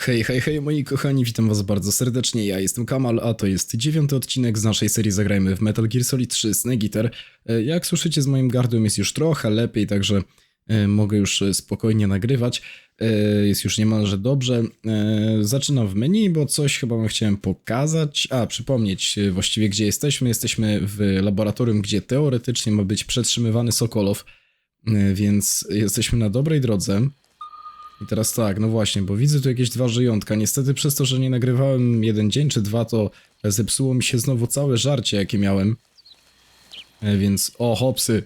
Hej, hej, hej moi kochani, witam was bardzo serdecznie, ja jestem Kamal, a to jest dziewiąty odcinek z naszej serii Zagrajmy w Metal Gear Solid 3 Snake Eater. E, Jak słyszycie z moim gardłem jest już trochę lepiej, także e, mogę już e, spokojnie nagrywać, jest już niemalże dobrze. Zaczynam w menu, bo coś chyba wam chciałem pokazać, a przypomnieć właściwie gdzie jesteśmy. Jesteśmy w laboratorium, gdzie teoretycznie ma być przetrzymywany Sokolow, więc jesteśmy na dobrej drodze. I teraz tak, no właśnie, bo widzę tu jakieś dwa żyjątka. Niestety przez to, że nie nagrywałem jeden dzień czy dwa, to zepsuło mi się znowu całe żarcie, jakie miałem. E, Więc, o, hopsy.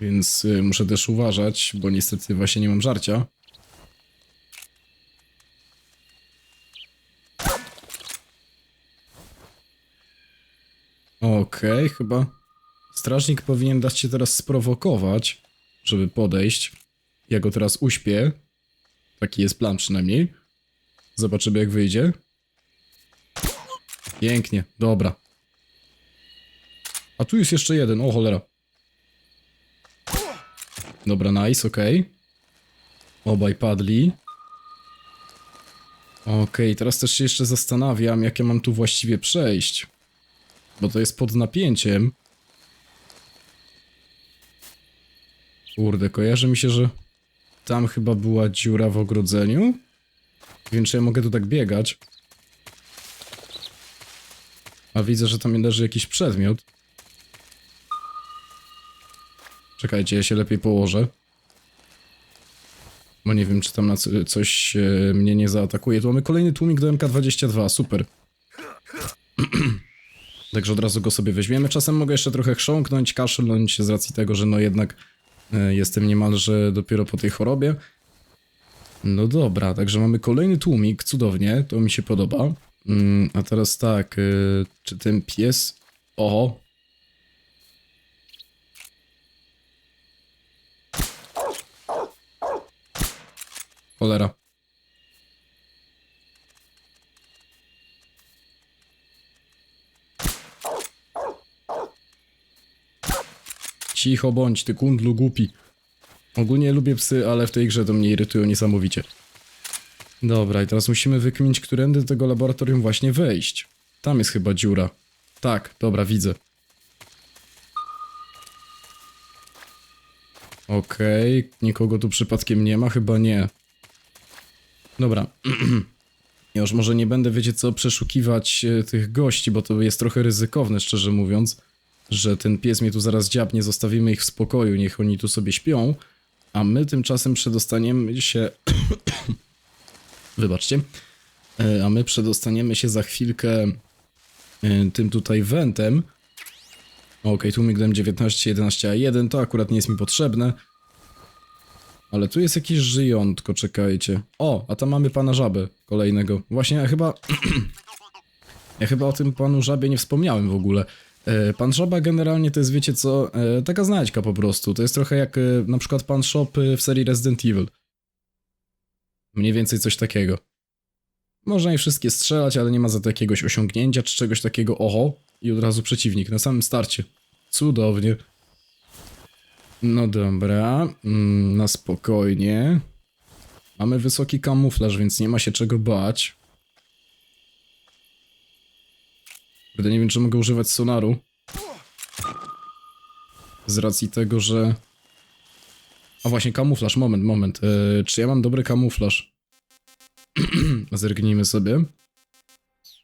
Więc y, muszę też uważać, bo niestety właśnie nie mam żarcia. Okej, chyba strażnik powinien dać się teraz sprowokować, żeby podejść. Ja go teraz uśpię. Taki jest plan przynajmniej. Zobaczymy jak wyjdzie. Pięknie, dobra. A tu jest jeszcze jeden, o cholera. Dobra, nice, okej. Obaj padli. Okej, teraz też się jeszcze zastanawiam, jak ja mam tu właściwie przejść. Bo to jest pod napięciem. Kurde, kojarzy mi się, że tam chyba była dziura w ogrodzeniu. Więc czy ja mogę tu tak biegać? A widzę, że tam leży jakiś przedmiot. Czekajcie, ja się lepiej położę. Bo nie wiem, czy tam na co- coś mnie nie zaatakuje. Tu mamy kolejny tłumik do MK22, super. Także od razu go sobie weźmiemy. Czasem mogę jeszcze trochę chrząknąć, kaszlnąć z racji tego, że no jednak jestem niemalże dopiero po tej chorobie. No dobra, także mamy kolejny tłumik, cudownie, to mi się podoba. Mm, a teraz tak, y, czy ten pies... Oho. Cholera. Cicho bądź, ty kundlu głupi. Ogólnie lubię psy, ale w tej grze to mnie irytują niesamowicie. Dobra, i teraz musimy wykminić, którędy do tego laboratorium właśnie wejść. Tam jest chyba dziura. Tak, dobra, widzę. Okej, nikogo tu przypadkiem nie ma? Chyba nie. Dobra. Już może nie będę, wiecie co, przeszukiwać e, tych gości, bo to jest trochę ryzykowne, szczerze mówiąc, że ten pies mnie tu zaraz dziabnie, zostawimy ich w spokoju, niech oni tu sobie śpią, a my tymczasem przedostaniemy się... Wybaczcie. E, A my przedostaniemy się za chwilkę e, tym tutaj wentem. Okej, tu migdem 19, 11, a 1, to akurat nie jest mi potrzebne. Ale tu jest jakieś żyjątko, czekajcie. O, a tam mamy pana żabę kolejnego. Właśnie ja chyba... ja chyba o tym panu żabie nie wspomniałem w ogóle. E, Pan żaba generalnie to jest, wiecie co, e, taka znajdźka po prostu. To jest trochę jak e, na przykład pan shop w serii Resident Evil. Mniej więcej coś takiego. Można je wszystkie strzelać, ale nie ma za to jakiegoś osiągnięcia czy czegoś takiego. Oho, i od razu przeciwnik na samym starcie. Cudownie. No dobra, mm, na spokojnie. Mamy wysoki kamuflaż, więc nie ma się czego bać. Kurde, nie wiem, czy mogę używać sonaru. Z racji tego, że... A właśnie, kamuflaż, moment, moment. Eee, czy ja mam dobry kamuflaż? Zergnijmy sobie.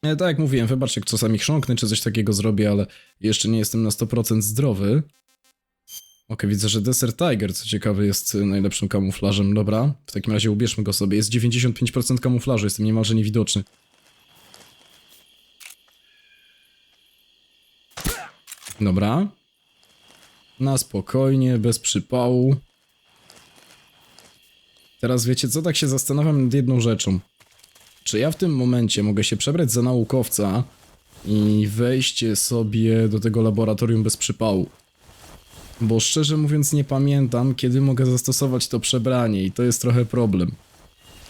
E, tak jak mówiłem, wybaczcie, czasami chrząknę czy coś takiego zrobię, ale jeszcze nie jestem na 100% zdrowy. Okej, widzę, że Desert Tiger, co ciekawe, jest y, najlepszym kamuflażem. Dobra, w takim razie ubierzmy go sobie. Jest 95% kamuflażu, jestem niemalże niewidoczny. Dobra. Na spokojnie, bez przypału. Teraz wiecie co, tak się zastanawiam nad jedną rzeczą. Czy ja w tym momencie mogę się przebrać za naukowca i wejść sobie do tego laboratorium bez przypału? Bo szczerze mówiąc nie pamiętam, kiedy mogę zastosować to przebranie i to jest trochę problem.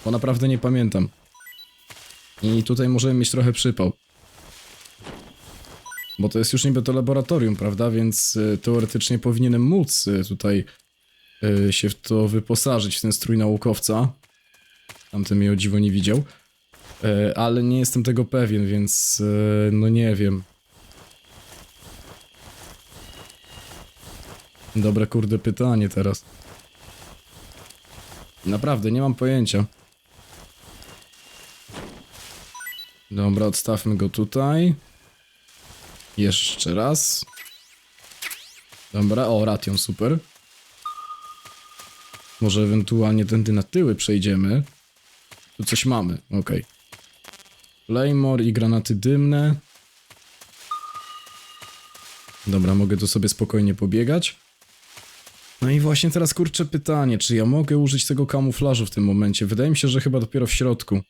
Bo naprawdę nie pamiętam. I tutaj możemy mieć trochę przypał. Bo to jest już niby to laboratorium, prawda? Więc y, teoretycznie powinienem móc y, tutaj y, się w to wyposażyć, w ten strój naukowca. Tamten mnie o dziwo nie widział. E, ale nie jestem tego pewien, więc no nie wiem. Dobre kurde pytanie teraz. Naprawdę, nie mam pojęcia. Dobra, odstawmy go tutaj. Jeszcze raz. Dobra, o, ration, super. Może ewentualnie tędy na tyły przejdziemy. Tu coś mamy, okej. Claymore i granaty dymne. Dobra, mogę tu sobie spokojnie pobiegać. No i właśnie teraz kurczę pytanie, czy ja mogę użyć tego kamuflażu w tym momencie? Wydaje mi się, że chyba dopiero w środku.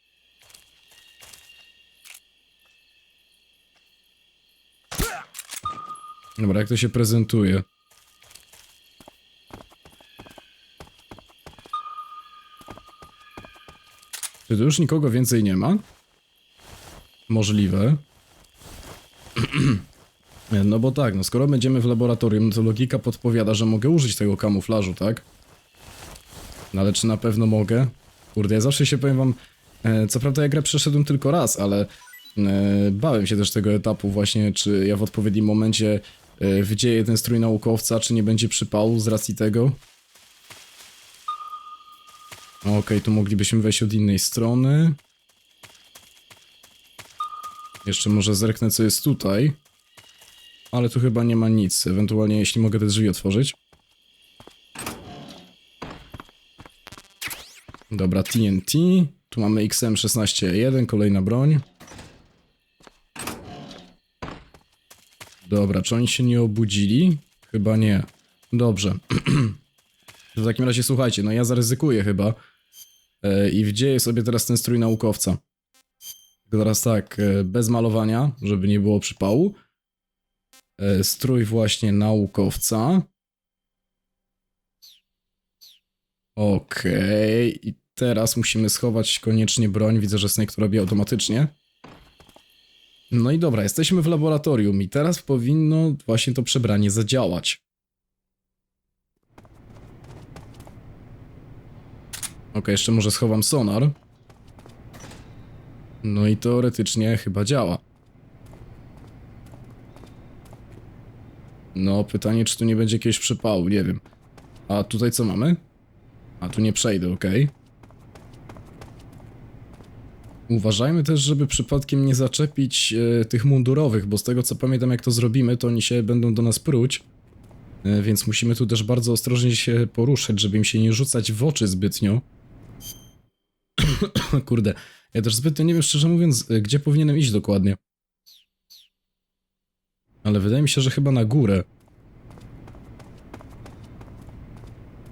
Dobra, jak to się prezentuje? Czy tu już nikogo więcej nie ma? Możliwe. No bo tak, no skoro będziemy w laboratorium, to logika podpowiada, że mogę użyć tego kamuflażu, tak? No ale czy na pewno mogę? Kurde, ja zawsze się powiem wam, e, co prawda ja grę przeszedłem tylko raz, ale e, bałem się też tego etapu właśnie, czy ja w odpowiednim momencie e, wydzieję ten strój naukowca, czy nie będzie przypału z racji tego. Okej, tu moglibyśmy wejść od innej strony. Jeszcze może zerknę, co jest tutaj. Ale tu chyba nie ma nic. Ewentualnie, jeśli mogę te drzwi otworzyć. Dobra, TNT. Tu mamy XM16-1, kolejna broń. Dobra, czy oni się nie obudzili? Chyba nie. Dobrze. w takim razie słuchajcie, no ja zaryzykuję chyba. E, I wdzieję sobie teraz ten strój naukowca. Teraz tak, e, bez malowania, żeby nie było przypału. E, Strój właśnie naukowca. Okej, i teraz musimy schować koniecznie broń. Widzę, że Snake to robi automatycznie. No i dobra, jesteśmy w laboratorium i teraz powinno właśnie to przebranie zadziałać. Okej, jeszcze może schowam sonar. No i teoretycznie chyba działa. No, pytanie, czy tu nie będzie jakiegoś przypału, nie wiem. A tutaj co mamy? A tu nie przejdę, okej. Uważajmy też, żeby przypadkiem nie zaczepić e, tych mundurowych, bo z tego co pamiętam, jak to zrobimy, to oni się będą do nas pruć. E, więc musimy tu też bardzo ostrożnie się poruszać, żeby im się nie rzucać w oczy zbytnio. Kurde, ja też zbytnio nie wiem, szczerze mówiąc, e, gdzie powinienem iść dokładnie. Ale wydaje mi się, że chyba na górę.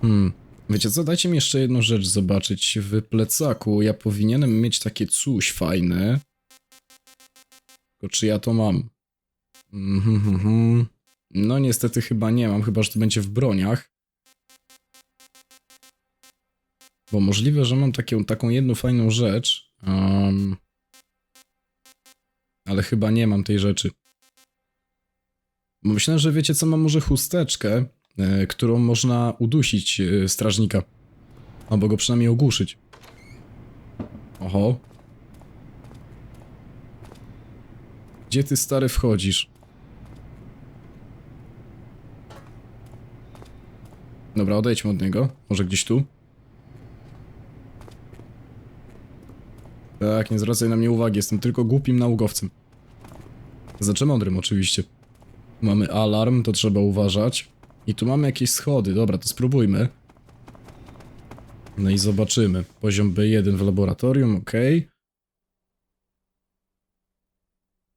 Hmm. Wiecie co, dajcie mi jeszcze jedną rzecz zobaczyć. W plecaku ja powinienem mieć takie coś fajne. Tylko czy ja to mam? Mhm, mhm. No niestety chyba nie mam, chyba że to będzie w broniach. Bo możliwe, że mam taką, taką jedną fajną rzecz. Um, ale chyba nie mam tej rzeczy. Myślę, że wiecie co, mam może chusteczkę, którą można udusić e, strażnika. Albo go przynajmniej ogłuszyć. Oho. Gdzie ty stary wchodzisz? Dobra, odejdźmy od niego. Może gdzieś tu? Tak, nie zwracaj na mnie uwagi, jestem tylko głupim naukowcem. Znaczy mądrym oczywiście. Mamy alarm, to trzeba uważać. I tu mamy jakieś schody, dobra, to spróbujmy. No i zobaczymy. Poziom B1 w laboratorium, ok.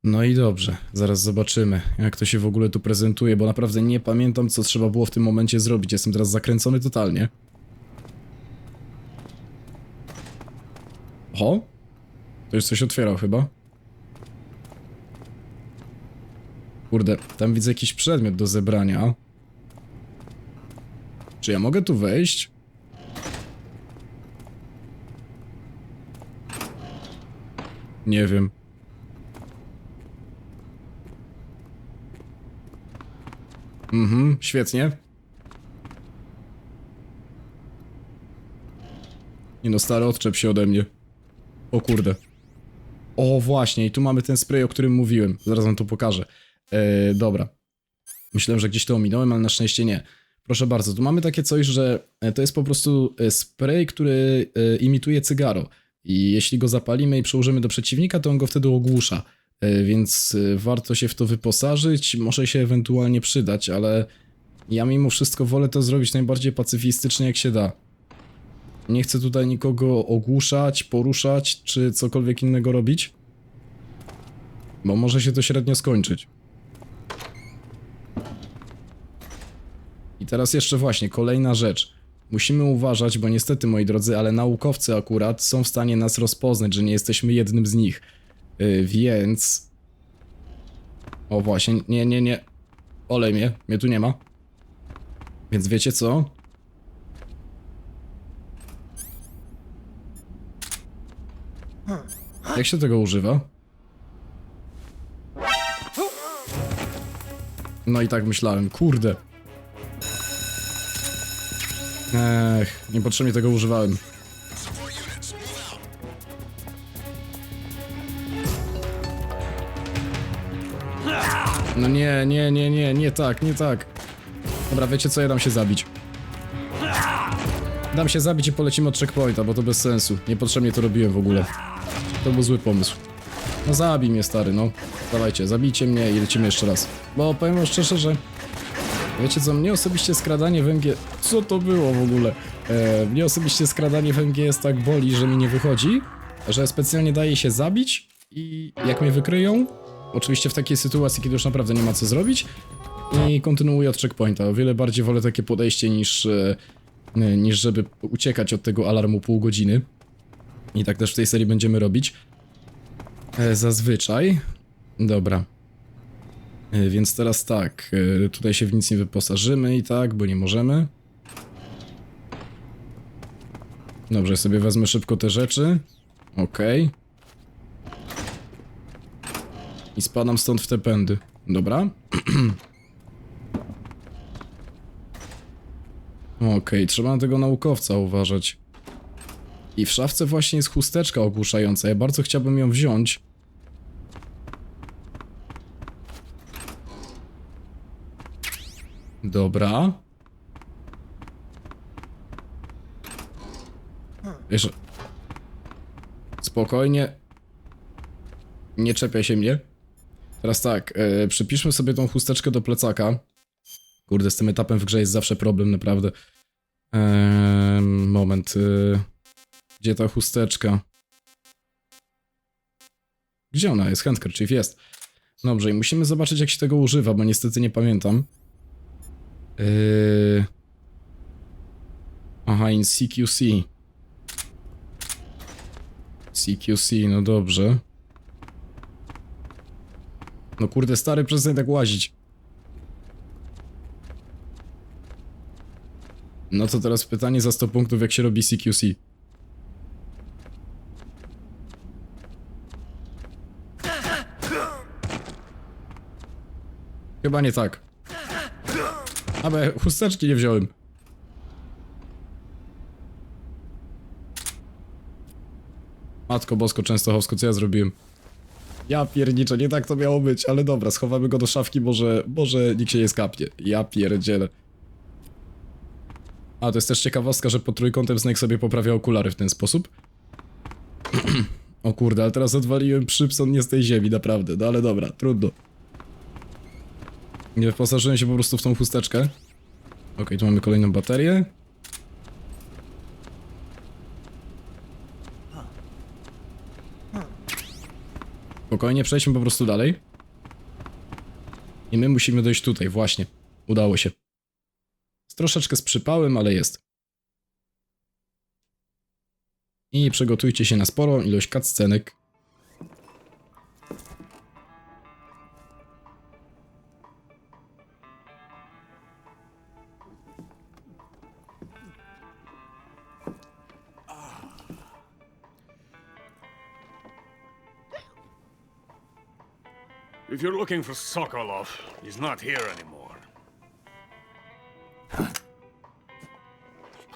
No i dobrze, zaraz zobaczymy, jak to się w ogóle tu prezentuje, bo naprawdę nie pamiętam, co trzeba było w tym momencie zrobić. Jestem teraz zakręcony totalnie. Oho? To już coś otwierał chyba. Kurde, tam widzę jakiś przedmiot do zebrania. Czy ja mogę tu wejść? Nie wiem. Mhm, świetnie. Nie no, stary, odczep się ode mnie. O kurde. O, właśnie, i tu mamy ten spray, o którym mówiłem. Zaraz wam to pokażę. E, dobra. Myślałem, że gdzieś to ominąłem, ale na szczęście nie. Proszę bardzo, tu mamy takie coś, że e, to jest po prostu e, spray, który e, imituje cygaro. I jeśli go zapalimy i przyłożymy do przeciwnika, to on go wtedy ogłusza. Więc warto się w to wyposażyć, może się ewentualnie przydać, ale ja mimo wszystko wolę to zrobić najbardziej pacyfistycznie jak się da. Nie chcę tutaj nikogo ogłuszać, poruszać, czy cokolwiek innego robić. Bo może się to średnio skończyć. Teraz jeszcze właśnie kolejna rzecz. Musimy uważać, bo niestety, moi drodzy, ale naukowcy akurat są w stanie nas rozpoznać, że nie jesteśmy jednym z nich. Yy, więc. O właśnie, nie, nie, nie. Olej mnie, mnie tu nie ma. Więc wiecie co? Jak się tego używa? No i tak myślałem, kurde. Ech, niepotrzebnie tego używałem. No nie, nie, nie, nie, nie tak, nie tak. Dobra, wiecie co, ja dam się zabić. Dam się zabić i polecimy od checkpointa, bo to bez sensu. Niepotrzebnie to robiłem w ogóle. To był zły pomysł. No zabij mnie, stary, no. Dawajcie, zabijcie mnie i lecimy jeszcze raz. Bo powiem wam szczerze, że... Wiecie co, mnie osobiście skradanie w MG... Co to było w ogóle? E, mnie osobiście skradanie w MGS tak boli, że mi nie wychodzi, że specjalnie daje się zabić i jak mnie wykryją, oczywiście w takiej sytuacji, kiedy już naprawdę nie ma co zrobić, i kontynuuję od checkpointa. O wiele bardziej wolę takie podejście niż, e, niż żeby uciekać od tego alarmu pół godziny. I tak też w tej serii będziemy robić. E, zazwyczaj. Dobra. E, Więc teraz tak, e, tutaj się w nic nie wyposażymy i tak, bo nie możemy. Dobrze, sobie wezmę szybko te rzeczy. Okej. I spadam stąd w te pędy. Dobra. Okej, trzeba na tego naukowca uważać. I w szafce właśnie jest chusteczka ogłuszająca. Ja bardzo chciałbym ją wziąć. Dobra. Wiesz... Spokojnie. Nie czepiaj się mnie. Teraz tak, e, przypiszmy sobie tą chusteczkę do plecaka. Kurde, z tym etapem w grze jest zawsze problem, naprawdę. Eee, moment. E, gdzie ta chusteczka? Gdzie ona jest? Handkerchief jest. Dobrze, i musimy zobaczyć, jak się tego używa, bo niestety nie pamiętam. Yy... Aha, in CQC. CQC, no dobrze. No kurde, stary, przestań tak łazić. No to teraz pytanie za 100 punktów, jak się robi CQC. Chyba nie tak. Ale chusteczki nie wziąłem. Matko Bosko Częstochowsko, co ja zrobiłem? Ja pierniczę, nie tak to miało być, ale dobra, schowamy go do szafki, może, może nikt się nie skapnie. Ja pierdzielę. A, to jest też ciekawostka, że pod trójkątem Snake sobie poprawia okulary w ten sposób. o kurde, ale teraz odwaliłem przypson nie z tej ziemi, naprawdę, no ale dobra, trudno. Nie wyposażyłem się po prostu w tą chusteczkę. Okej, tu mamy kolejną baterię. Spokojnie, przejdźmy po prostu dalej. I my musimy dojść tutaj, właśnie. Udało się. Z troszeczkę z przypałem, ale jest. I przygotujcie się na sporą ilość cutscenek. You're looking for Sokolov, he's not here anymore.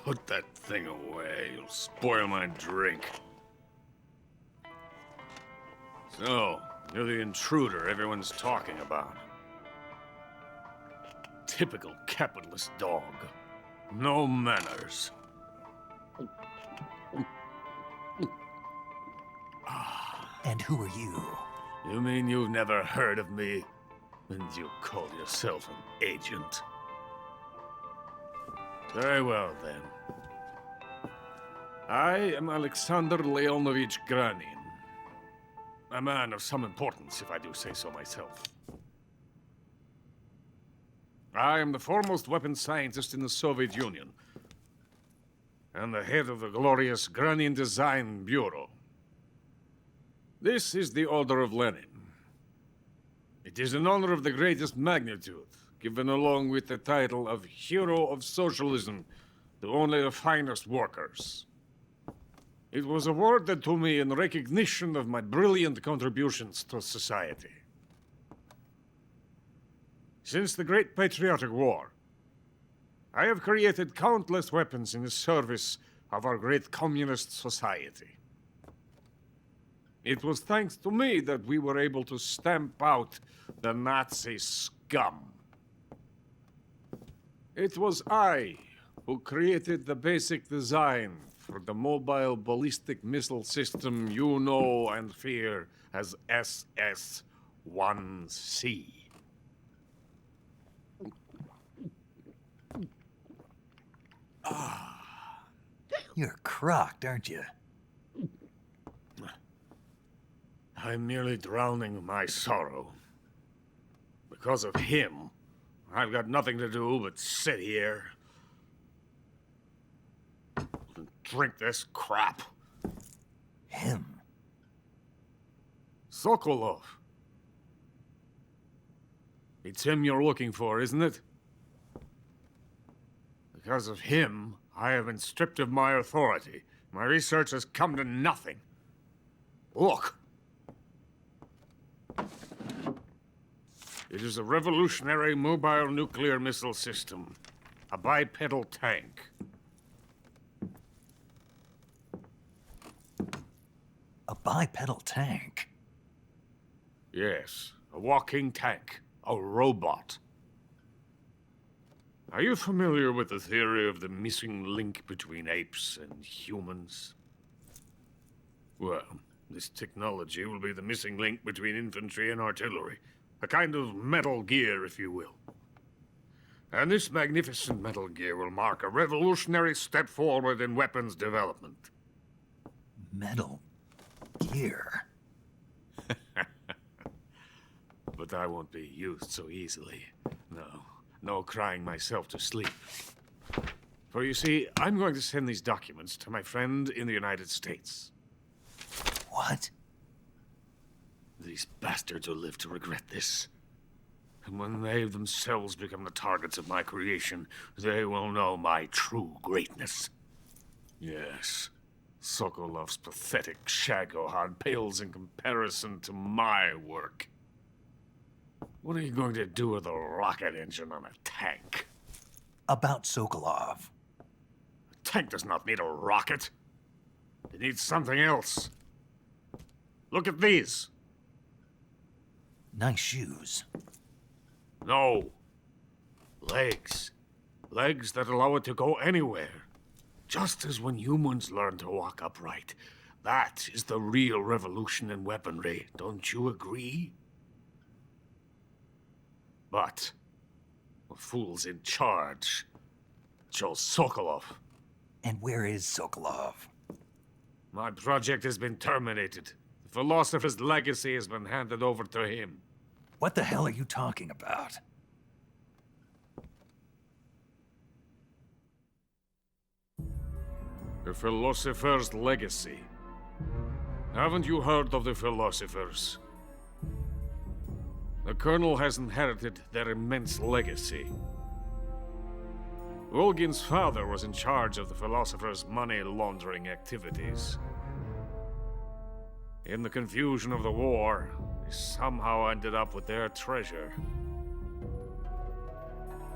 Put that thing away. You'll spoil my drink. No, you're the intruder everyone's talking about. Typical capitalist dog. No manners. And who are you? You mean you've never heard of me? And you call yourself an agent? Very well, then. I am Alexander Leonovich Granin. A man of some importance, if I do say so myself. I am the foremost weapons scientist in the Soviet Union, and the head of the glorious Granin Design Bureau. This is the Order of Lenin. It is an honor of the greatest magnitude, given along with the title of Hero of Socialism to only the finest workers. It was awarded to me in recognition of my brilliant contributions to society. Since the Great Patriotic War, I have created countless weapons in the service of our great communist society. It was thanks to me that we were able to stamp out the Nazi scum. It was I who created the basic design for the mobile ballistic missile system you know and fear as SS 1C. Ah. You're crocked, aren't you? I'm merely drowning my sorrow. Because of him, I've got nothing to do but sit here and drink this crap. Him. Sokolov. It's him you're looking for, isn't it? Because of him, I have been stripped of my authority. My research has come to nothing. Look. It is a revolutionary mobile nuclear missile system. A bipedal tank. A bipedal tank. Yes, a walking tank. A robot. Are you familiar with the theory of the missing link between apes and humans? Well, this technology will be the missing link between infantry and artillery. A kind of metal gear, if you will. And this magnificent metal gear will mark a revolutionary step forward in weapons development. Metal gear. But I won't be used so easily. No, no crying myself to sleep. For you see, I'm going to send these documents to my friend in the United States. What? These bastards will live to regret this. And when they themselves become the targets of my creation, they will know my true greatness. Yes, Sokolov's pathetic Shagohod pales in comparison to my work. What are you going to do with a rocket engine on a tank? About Sokolov. A tank does not need a rocket. It needs something else. Look at these. Nice shoes. No. Legs. Legs that allow it to go anywhere. Just as when humans learn to walk upright. That is the real revolution in weaponry. Don't you agree? But the fool's in charge. Joe Sokolov. And where is Sokolov? My project has been terminated. The philosopher's legacy has been handed over to him. What the hell are you talking about? The philosopher's legacy. Haven't you heard of the philosophers? The Colonel has inherited their immense legacy. Volgin's father was in charge of the philosopher's money laundering activities. In the confusion of the war, they somehow ended up with their treasure.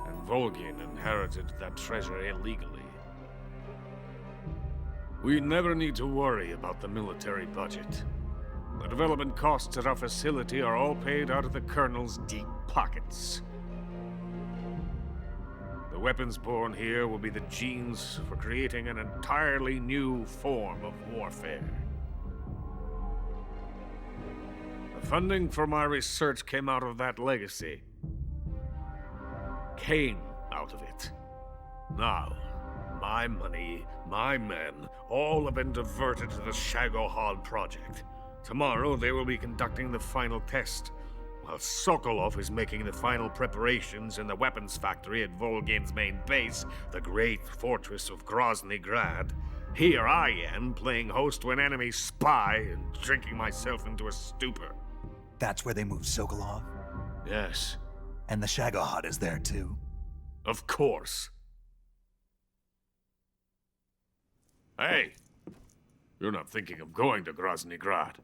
And Volgin inherited that treasure illegally. We never need to worry about the military budget. The development costs at our facility are all paid out of the Colonel's deep pockets. The weapons born here will be the genes for creating an entirely new form of warfare. Funding for my research came out of that legacy. Came out of it. Now, my money, my men, all have been diverted to the Shagohod project. Tomorrow they will be conducting the final test, while Sokolov is making the final preparations in the weapons factory at Volgin's main base, the great fortress of Grozny Grad. Here I am, playing host to an enemy spy and drinking myself into a stupor. That's where they moved Sokolov? Yes, And the Shagohod is there too. of course. Hey, you're not thinking of going to Grozny Grad.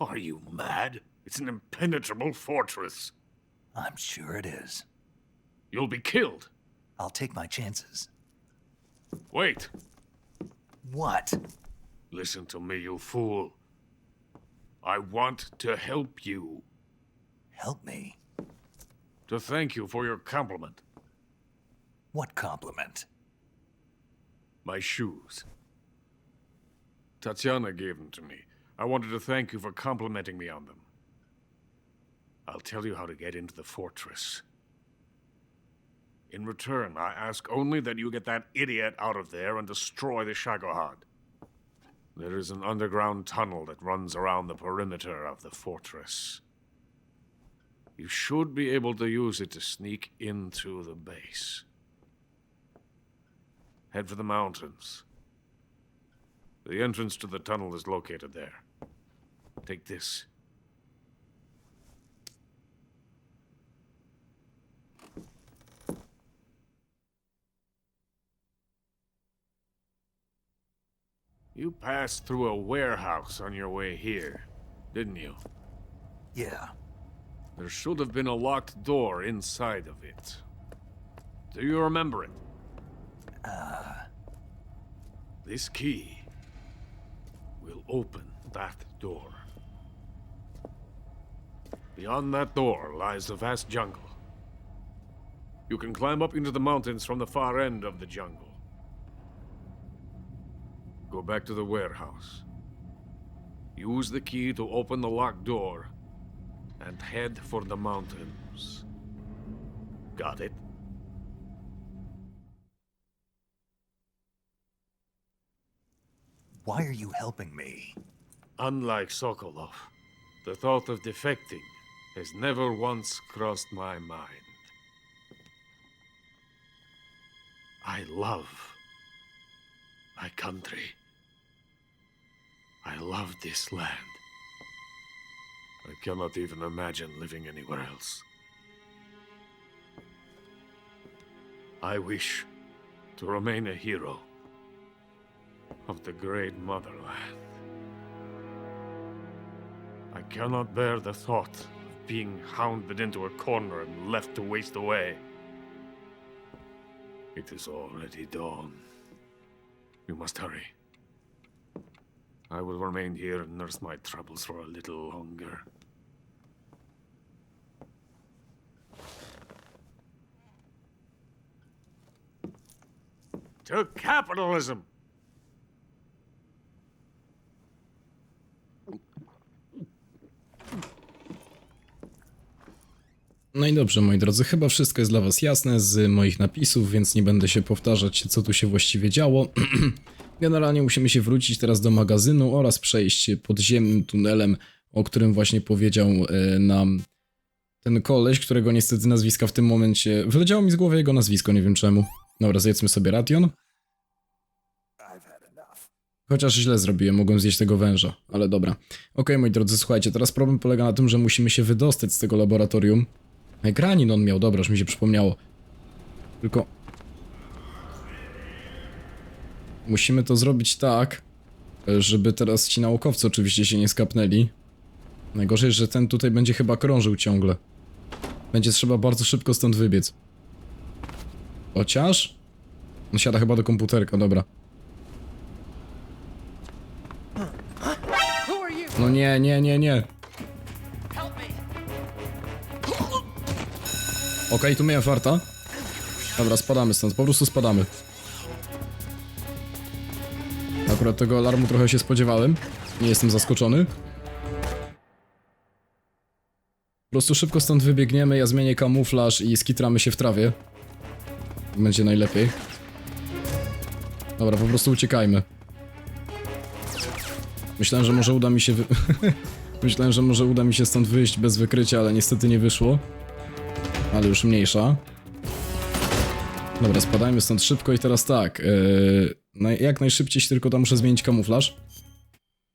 Are you mad? It's an impenetrable fortress. I'm sure it is. You'll be killed. I'll take my chances. Wait, What? listen to me, you fool. I want to help you. Help me. To thank you for your compliment. What compliment? My shoes. Tatiana gave them to me. I wanted to thank you for complimenting me on them. I'll tell you how to get into the fortress. In return, I ask only that you get that idiot out of there and destroy the Shagohod. There is an underground tunnel that runs around the perimeter of the fortress. You should be able to use it to sneak into the base. Head for the mountains. The entrance to the tunnel is located there. Take this. You passed through a warehouse on your way here, didn't you? Yeah. There should have been a locked door inside of it. Do you remember it? Uh... This key will open that door. Beyond that door lies a vast jungle. You can climb up into the mountains from the far end of the jungle. Go back to the warehouse. Use the key to open the locked door and head for the mountains. Got it? Why are you helping me? Unlike Sokolov, the thought of defecting has never once crossed my mind. I love my country. I love this land. I cannot even imagine living anywhere else. I wish to remain a hero of the great motherland. I cannot bear the thought of being hounded into a corner and left to waste away. It is already dawn. You must hurry. I will remain here and nurse my troubles for a little longer. To capitalism! No i dobrze, moi drodzy, chyba wszystko jest dla was jasne z moich napisów, więc nie będę się powtarzać, co tu się właściwie działo. Generalnie musimy się wrócić teraz do magazynu oraz przejść podziemnym tunelem, o którym właśnie powiedział e, nam ten koleś, którego niestety nazwiska w tym momencie... Wyleciało mi z głowy jego nazwisko, nie wiem czemu. Dobra, zjedzmy sobie ration. Chociaż źle zrobiłem, mogłem zjeść tego węża, ale dobra. Okej, moi drodzy, słuchajcie, teraz problem polega na tym, że musimy się wydostać z tego laboratorium. Granin on miał, dobra, już mi się przypomniało. Tylko... Musimy to zrobić tak, żeby teraz ci naukowcy oczywiście się nie skapnęli. Najgorzej, że ten tutaj będzie chyba krążył ciągle. Będzie trzeba bardzo szybko stąd wybiec. Chociaż... On siada chyba do komputerka, dobra. No nie, nie, nie, nie. Okej, tu miałem farta. Dobra, spadamy stąd, po prostu spadamy. Akurat tego alarmu trochę się spodziewałem. Nie jestem zaskoczony. Po prostu szybko stąd wybiegniemy, ja zmienię kamuflaż i skitramy się w trawie. Będzie najlepiej. Dobra, po prostu uciekajmy. Myślałem, że może uda mi się wy... Myślałem, że może uda mi się stąd wyjść bez wykrycia, ale niestety nie wyszło. Ale już mniejsza. Dobra, spadajmy stąd szybko i teraz tak. Yy, naj- jak najszybciej się tylko tam muszę zmienić kamuflaż.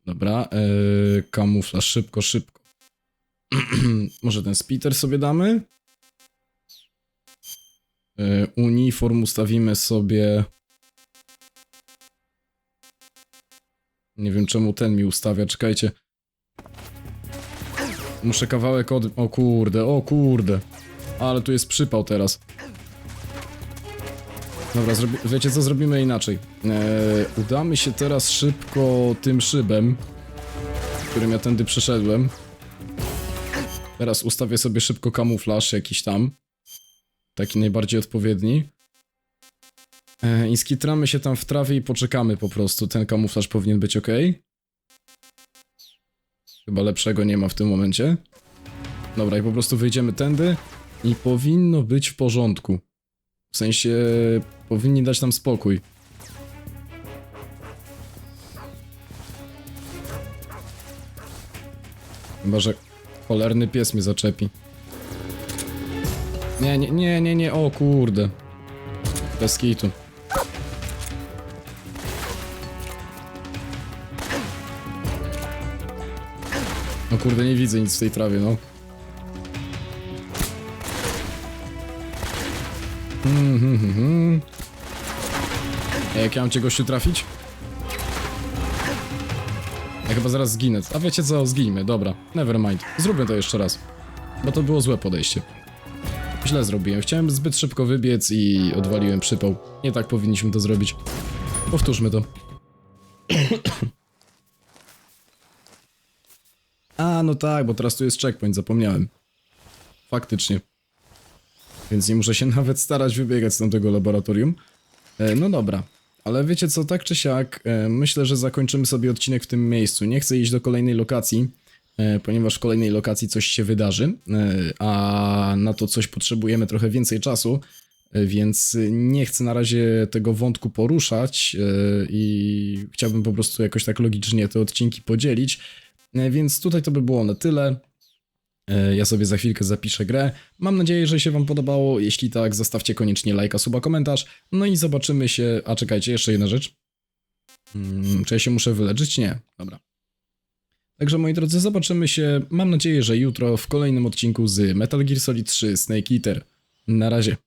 Dobra, yy, kamuflaż, szybko, szybko. Może ten speeder sobie damy? Yy, uniform ustawimy sobie... Nie wiem czemu ten mi ustawia, czekajcie. Muszę kawałek od... O kurde, o kurde. Ale tu jest przypał teraz. Dobra, zrobi... wiecie co, zrobimy inaczej. Eee, udamy się teraz szybko tym szybem, którym ja tędy przeszedłem. Teraz ustawię sobie szybko kamuflaż jakiś tam. Taki najbardziej odpowiedni. E, I skitramy się tam w trawie i poczekamy po prostu. Ten kamuflaż powinien być ok. Chyba lepszego nie ma w tym momencie. Dobra, i po prostu wyjdziemy tędy i powinno być w porządku. W sensie powinni dać nam spokój. Chyba, że cholerny pies mnie zaczepi. Nie, nie, nie, nie, nie, o kurde. Bez kitu. No kurde, nie widzę nic w tej trawie, no. Mhm, Jak ja mam cię gościu trafić? Ja chyba zaraz zginę. A wiecie co? Zginimy, dobra. Nevermind. Zróbmy to jeszcze raz. Bo to było złe podejście. Źle zrobiłem. Chciałem zbyt szybko wybiec i odwaliłem przypał. Nie tak powinniśmy to zrobić. Powtórzmy to. A, no tak, bo teraz tu jest checkpoint, zapomniałem. Faktycznie. Więc nie muszę się nawet starać wybiegać z tamtego laboratorium. E, no dobra. Ale wiecie co, tak czy siak, e, myślę, że zakończymy sobie odcinek w tym miejscu. Nie chcę iść do kolejnej lokacji, e, ponieważ w kolejnej lokacji coś się wydarzy, e, a na to coś potrzebujemy trochę więcej czasu, e, więc nie chcę na razie tego wątku poruszać e, i chciałbym po prostu jakoś tak logicznie te odcinki podzielić. E, Więc tutaj to by było na tyle. E, Ja sobie za chwilkę zapiszę grę. Mam nadzieję, że się Wam podobało. Jeśli tak, zostawcie koniecznie lajka, suba, komentarz. No i zobaczymy się. A czekajcie, jeszcze jedna rzecz. Hmm, czy ja się muszę wyleczyć? Nie. Dobra. Także moi drodzy, zobaczymy się. Mam nadzieję, że jutro w kolejnym odcinku z Metal Gear Solid 3 Snake Eater. Na razie.